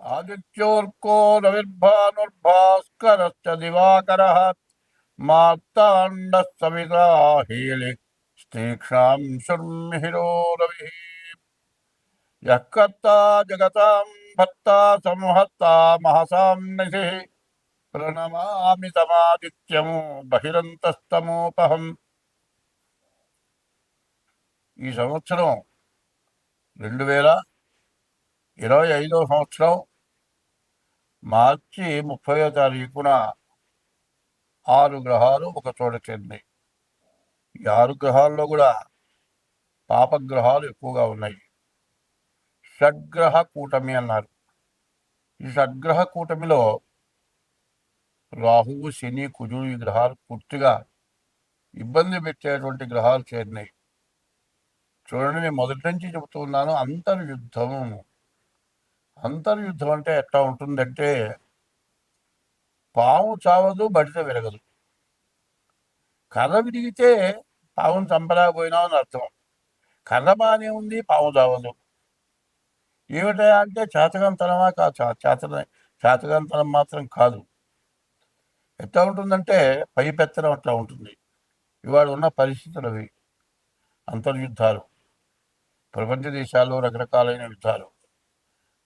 ఆదిత్యోర్కో రవిర్భానుర్భాస్కరశ్చ దివాకర మార్తాండः సవితా హీలి స్తీక్షాం శుర్మిహిరో రవి యः జగతాం భర్త సంహర్త మహసాం నిధి ప్రణమామి తమాదిత్యము బహిరంతస్తమోపహం ఈ సంవత్సరం రెండు వేల ఇరవై ఐదో సంవత్సరం మార్చి ముప్పయో తారీఖున ఆరు గ్రహాలు ఒక చోట చెంది. ఈ ఆరు గ్రహాల్లో కూడా పాపగ్రహాలు ఎక్కువగా ఉన్నాయి. షడ్గ్రహ కూటమి అన్నారు. ఈ షడ్గ్రహ కూటమిలో రాహువు శని కుజుడు ఈ గ్రహాలు పూర్తిగా ఇబ్బంది పెట్టేటువంటి గ్రహాలు చేరినాయి. చూడండి నేను మొదటి నుంచి చెబుతున్నాను అంతర్యుద్ధము. అంతర్యుద్ధం అంటే ఎట్లా ఉంటుందంటే పాము చావదు బడిత విరగదు. కర్ర విరిగితే పావును చంపలేకపోయినావు అని అర్థం. కర్ర బాగానే ఉంది పాము చావదు. ఏమిటా అంటే చేతకంతనమా కాదు చా- చేతన చేతకంతనం మాత్రం కాదు. ఎట్లా ఉంటుందంటే పై పెత్తనం అట్లా ఉంటుంది. ఇవాళ ఉన్న పరిస్థితులు అవి. అంతర్యుద్ధాలు. ప్రపంచ దేశాల్లో రకరకాలైన యుద్ధాలు.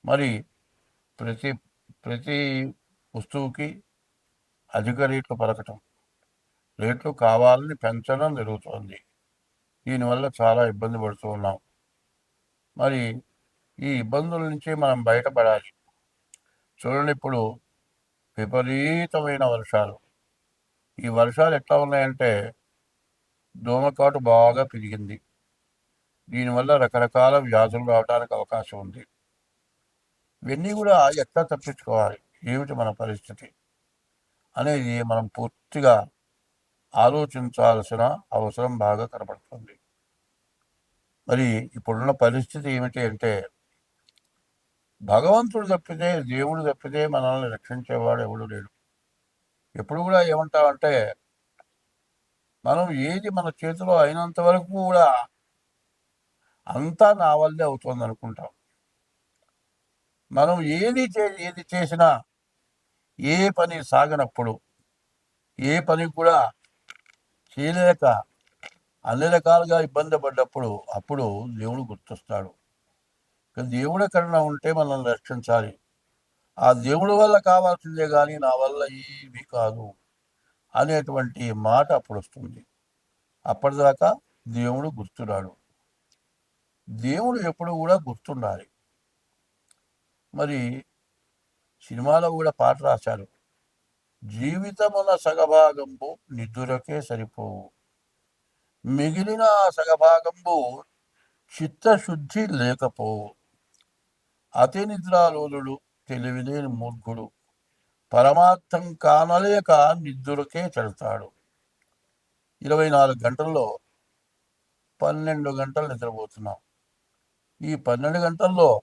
మరి ప్రతి ప్రతి వస్తువుకి అధిక రేట్లు పలకటం. రేట్లు కావాలని పెంచడం జరుగుతోంది. దీనివల్ల చాలా ఇబ్బంది పడుతూ ఉన్నాం. మరి ఈ ఇబ్బందుల నుంచి మనం బయటపడాలి. చూడండి ఇప్పుడు విపరీతమైన వర్షాలు. ఈ వర్షాలు ఎట్లా ఉన్నాయంటే దోమకాటు బాగా పెరిగింది. దీనివల్ల రకరకాల వ్యాధులు రావడానికి అవకాశం ఉంది. ఇవన్నీ కూడా ఎట్లా తప్పించుకోవాలి? ఏమిటి మన పరిస్థితి? అనేది మనం పూర్తిగా ఆలోచించాల్సిన అవసరం బాగా కనపడుతుంది మరి ఇప్పుడున్న పరిస్థితి ఏమిటి అంటే భగవంతుడు తప్పితే దేవుడు తప్పితే మనల్ని రక్షించేవాడు ఎవడు లేడు. ఎప్పుడు కూడా ఏమంటామంటే మనం ఏది మన చేతిలో అయినంత వరకు కూడా అంతా నా వల్లే అవుతుంది అనుకుంటాం మనం ఏది చే ఏది చేసినా ఏ పని సాగనప్పుడు ఏ పని కూడా చేయలేక అన్ని రకాలుగా ఇబ్బంది పడ్డప్పుడు అప్పుడు దేవుడు గుర్తొస్తాడు. దేవుడి కరుణ ఉంటే మనల్ని రక్షించాలి. ఆ దేవుడి వల్ల కావాల్సిందే కానీ నా వల్ల ఏమీ కాదు అనేటువంటి మాట అప్పుడు వస్తుంది. అప్పటిదాకా దేవుడు గుర్తురాడు. దేవుడు ఎప్పుడు కూడా గుర్తుండాలి. మరి సినిమాలో కూడా పాట రాశారు. జీవితమున సగభాగంబు నిద్దురకే సరిపోవు. మిగిలిన సగభాగంబు చిత్తశుద్ధి లేకపోవు. అతి నిద్రాలోలుడు తెలివిలేని మూర్ఖుడు. పరమార్థం కానలేక నిద్దురకే చెడతాడు ఇరవై నాలుగు గంటల్లో పన్నెండు గంటలు నిద్రపోతున్నాం. ఈ పన్నెండు గంటల్లో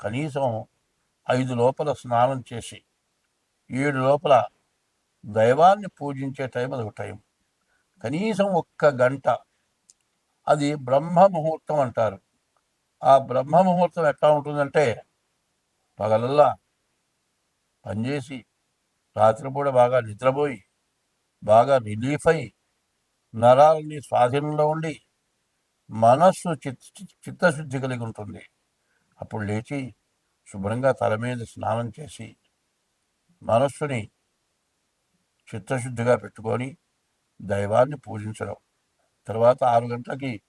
కనీసం ఐదు లోపల స్నానం చేసి ఏడు లోపల దైవాన్ని పూజించే టైం అది ఒక టైం. కనీసం ఒక్క గంట. అది బ్రహ్మ ముహూర్తం అంటారు. ఆ బ్రహ్మ ముహూర్తం ఎట్లా ఉంటుందంటే పగలల్లా పనిచేసి రాత్రిపూట బాగా నిద్రపోయి బాగా రిలీఫ్ అయి నరాలని స్వాధీనంలో ఉండి మనస్సు చిత్ చిత్తశుద్ధి కలిగి ఉంటుంది. అప్పుడు లేచి శుభ్రంగా తల మీద స్నానం చేసి మనస్సుని చిత్తశుద్ధిగా పెట్టుకొని దైవాన్ని పూజించడం. తర్వాత ఆరు గంటలకి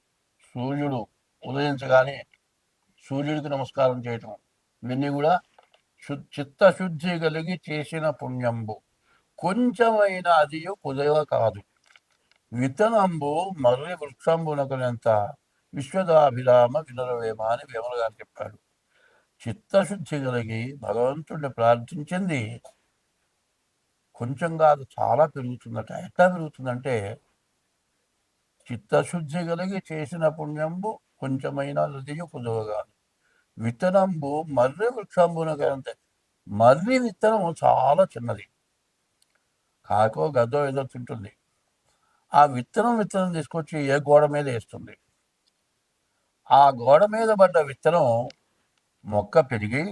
సూర్యుడు ఉదయించగానే సూర్యుడికి నమస్కారం చేయటం. ఇవన్నీ కూడా చిత్తశుద్ధి కలిగి చేసిన పుణ్యంబు. కొంచెమైన అది కుదవ కాదు. విత్తనంబు మర్రి వృక్షంబునకునంత విశ్వదాభిరామ వినరవేమ అని వేమల గారు చెప్పాడు. చిత్తశుద్ధి కలిగి భగవంతుడిని ప్రార్థించింది కొంచెం కాదు చాలా పెరుగుతుందట. ఎట్లా పెరుగుతుందంటే చిత్తశుద్ధి కలిగి చేసిన పుణ్యంబు కొంచెమైన హృదయ కుదవగాదు విత్తనంబు మర్రి వృక్షంబునకంతే మర్రి విత్తనం చాలా చిన్నది. కాకో గద్దో ఏదో తింటుంది. ఆ విత్తనం విత్తనం తీసుకొచ్చి ఏ గోడ మీద వేస్తుంది? ఆ గోడ మీద పడ్డ విత్తనం మొక్క పెరిగి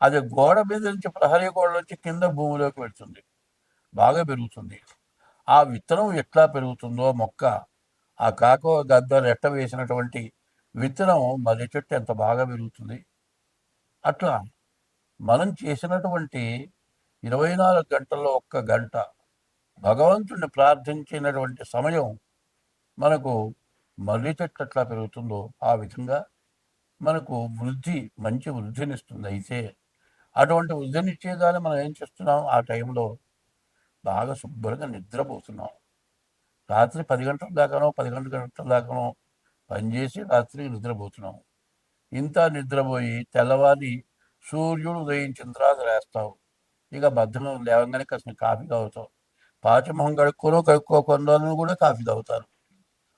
అది గోడ మీద నుంచి ప్రహరీ గోడ నుంచి కింద భూమిలోకి వెళ్తుంది. బాగా పెరుగుతుంది. ఆ విత్తనం ఎట్లా పెరుగుతుందో మొక్క ఆ కాకో గద్ద రెట్ట వేసినటువంటి విత్తనం మర్రి చెట్టు ఎంత బాగా పెరుగుతుంది. అట్లా మనం చేసినటువంటి ఇరవై నాలుగు గంటల్లో ఒక్క గంట భగవంతుడిని ప్రార్థించినటువంటి సమయం మనకు మర్రి చెట్టు ఎట్లా పెరుగుతుందో ఆ విధంగా మనకు వృద్ధి మంచి వృద్ధినిస్తుంది. అయితే అటువంటి వృద్ధినిచ్చేదాన్ని మనం ఏం చేస్తున్నాం? ఆ టైంలో బాగా శుభ్రంగా నిద్రపోతున్నాం. రాత్రి పది గంటల దాకానో పది గంటల గంటల దాకానో పనిచేసి రాత్రి నిద్రపోతున్నాం. ఇంత నిద్రపోయి తెల్లవారి సూర్యుడు ఉదయించిన తర్వాత లేస్తావు ఇక బద్దం లేవగానే కాసిన కాఫీ తాగుతావు. పాచమొహం కడుక్కోనో కడుక్కోకుండా కూడా కాఫీ తాగుతారు.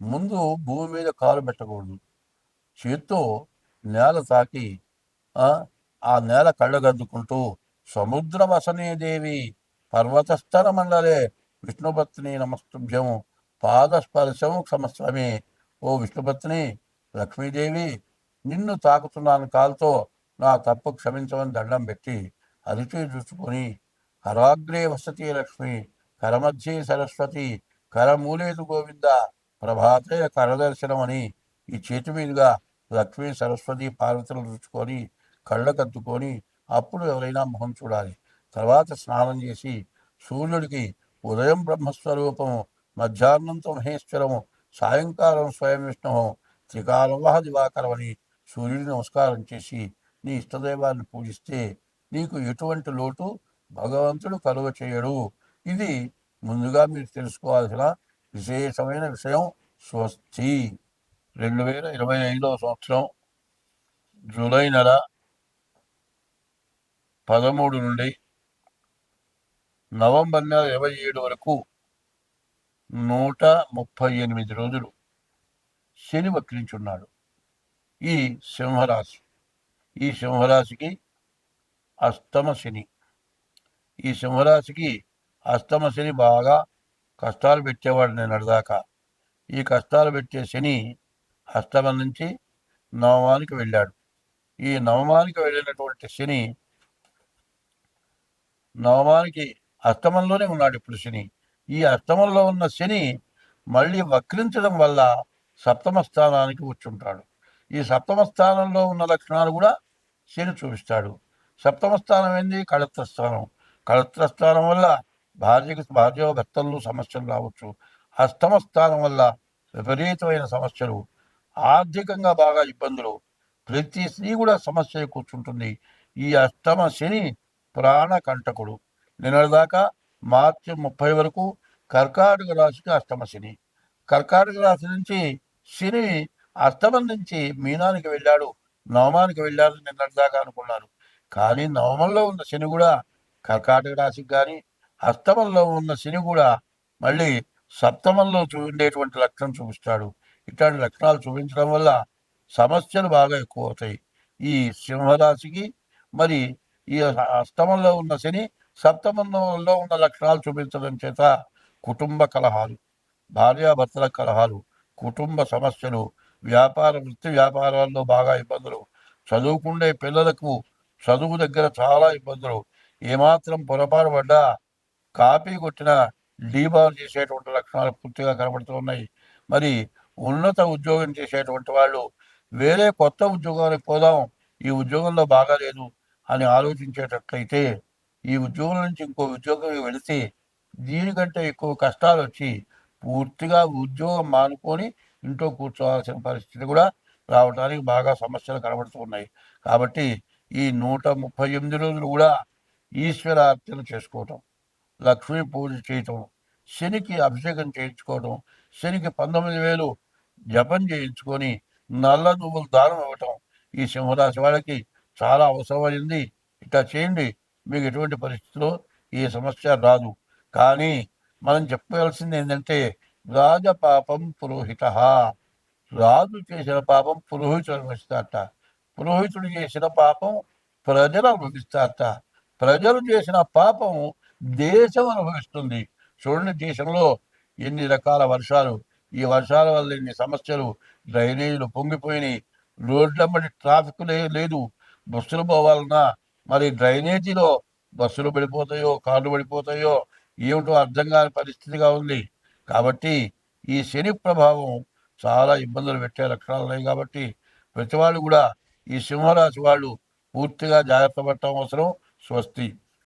ముందు భూమి మీద కాలు పెట్టకూడదు. చేత్తో నేల తాకి ఆ, నేల కళ్ళగద్దుకుంటూ సముద్ర వసనే దేవి పర్వతస్థర మండలే విష్ణుపత్ని నమస్తుభ్యం పాదస్పర్శం సమస్రమే ఓ విష్ణుపత్ని లక్ష్మీదేవి నిన్ను తాకుతున్నాను కాలుతో నా తప్పు క్షమించమని దండం పెట్టి అరిచి చూసుకొని కరాగ్రే వసతి లక్ష్మి కరమధ్యే సరస్వతి కరమూలేదు గోవింద ప్రభాతే కరదర్శనం అని ఈ చేతి మీదుగా లక్ష్మీ సరస్వతి పార్వతులు రుచుకొని కళ్ళకద్దుకొని అప్పుడు ఎవరైనా మొహం చూడాలి. తర్వాత స్నానం చేసి సూర్యుడికి ఉదయం బ్రహ్మస్వరూపము మధ్యాహ్నంతో మహేశ్వరము సాయంకాలం స్వయం విష్ణువు త్రికాలం దివాకరమని దివాకరం అని సూర్యుడిని నమస్కారం చేసి నీ ఇష్టదైవాన్ని పూజిస్తే నీకు ఎటువంటి లోటు భగవంతుడు కలుగ చేయడు ఇది ముందుగా మీరు తెలుసుకోవాల్సిన విశేషమైన విషయం స్వస్తి. రెండు వేల ఇరవై ఐదవ సంవత్సరం జూలై నెల పదమూడు నుండి నవంబర్ నెల ఇరవై ఏడు వరకు నూట ముప్పై ఎనిమిది రోజులు శని వక్రించున్నాడు. ఈ సింహరాశి ఈ సింహరాశికి అష్టమ శని. ఈ సింహరాశికి అష్టమ శని బాగా కష్టాలు పెట్టేవాడు నేను అడదాకా ఈ కష్టాలు పెట్టే శని అష్టమం నుంచి నవమానికి వెళ్ళాడు. ఈ నవమానికి వెళ్ళినటువంటి శని నవమానికి అస్తమంలోనే ఉన్నాడు ఇప్పుడు శని. ఈ అస్తమంలో ఉన్న శని మళ్ళీ వక్రించడం వల్ల సప్తమ స్థానానికి వచ్చుంటాడు. ఈ సప్తమ స్థానంలో ఉన్న లక్షణాలు కూడా శని చూపిస్తాడు. సప్తమ స్థానం ఏంది? కళత్ర స్థానం కళత్ర స్థానం వల్ల భార్యకు భార్య భర్తల్లో సమస్యలు రావచ్చు. అష్టమ స్థానం వల్ల విపరీతమైన సమస్యలు ఆర్థికంగా బాగా ఇబ్బందులు. ప్రతి స్త్రీ కూడా సమస్య కూర్చుంటుంది. ఈ అష్టమ శని ప్రాణ కంటకుడు నిన్నటిదాకా మార్చి ముప్పై వరకు కర్కాటక రాశికి అష్టమ శని. కర్కాటక రాశి నుంచి శని అష్టమం నుంచి మీనానికి వెళ్ళాడు. నవమానికి వెళ్ళాడు నిన్నటిదాకా అనుకున్నారు. కానీ నవమంలో ఉన్న శని కూడా కర్కాటక రాశికి కానీ అస్తమంలో ఉన్న శని కూడా మళ్ళీ సప్తమంలో చూ ఉండేటువంటి లక్షణం చూపిస్తాడు. ఇట్లాంటి లక్షణాలు చూపించడం వల్ల సమస్యలు బాగా ఎక్కువ అవుతాయి ఈ సింహరాశికి మరి ఈ అష్టమంలో ఉన్న శని సప్తమంలో ఉన్న లక్షణాలు చూపించడం చేత కుటుంబ కలహాలు భార్యాభర్తల కలహాలు కుటుంబ సమస్యలు వ్యాపార వృత్తి వ్యాపారాల్లో బాగా ఇబ్బందులు. చదువుకుండే పిల్లలకు చదువు దగ్గర చాలా ఇబ్బందులు. ఏమాత్రం పొరపాటు పడ్డా కాపీ కొట్టిన డీబాల్ చేసేటువంటి లక్షణాలు పూర్తిగా కనబడుతూ ఉన్నాయి మరి ఉన్నత ఉద్యోగం చేసేటువంటి వాళ్ళు వేరే కొత్త ఉద్యోగానికి పోదాం ఈ ఉద్యోగంలో బాగాలేదు అని ఆలోచించేటట్లయితే ఈ ఉద్యోగం నుంచి ఇంకో ఉద్యోగం వెళితే దీనికంటే ఎక్కువ కష్టాలు వచ్చి పూర్తిగా ఉద్యోగం మానుకొని ఇంట్లో కూర్చోవాల్సిన పరిస్థితి కూడా రావడానికి బాగా సమస్యలు కనబడుతూ ఉన్నాయి కాబట్టి ఈ నూట ముప్పై ఎనిమిది రోజులు కూడా ఈశ్వరార్చన చేసుకోవటం. లక్ష్మీ పూజ చేయటం శనికి అభిషేకం చేయించుకోవటం శనికి పంతొమ్మిది వేలు జపం చేయించుకొని నల్ల నువ్వులు దానం ఇవ్వటం ఈ సింహరాశి వాళ్ళకి చాలా అవసరమైంది. ఇట్లా చేయండి. మీకు ఎటువంటి పరిస్థితిలో ఈ సమస్య రాదు. కానీ మనం చెప్పవలసింది ఏంటంటే రాజపాపం పురోహిత. రాజు చేసిన పాపం పురోహితుడు అనుభవిస్తారట. పురోహితుడు చేసిన పాపం ప్రజలు అనుభవిస్తారట. ప్రజలు చేసిన పాపం దేశం అనుభవిస్తుంది. చూడండి దేశంలో ఎన్ని రకాల వర్షాలు. ఈ వర్షాల వల్ల ఎన్ని సమస్యలు. డ్రైనేజీలు పొంగిపోయినాయి. రోడ్లమ్మడి ట్రాఫిక్ లేదు. బస్సులు పోవాలన్నా మరి డ్రైనేజీలో బస్సులు పడిపోతాయో కార్లు పడిపోతాయో ఏమిటో అర్థం కాని పరిస్థితిగా ఉంది. కాబట్టి ఈ శని ప్రభావం చాలా ఇబ్బందులు పెట్టే లక్షణాలు ఉన్నాయి కాబట్టి ప్రతి వాళ్ళు కూడా ఈ సింహరాశి వాళ్ళు పూర్తిగా జాగ్రత్త పడటం అవసరం. స్వస్తి.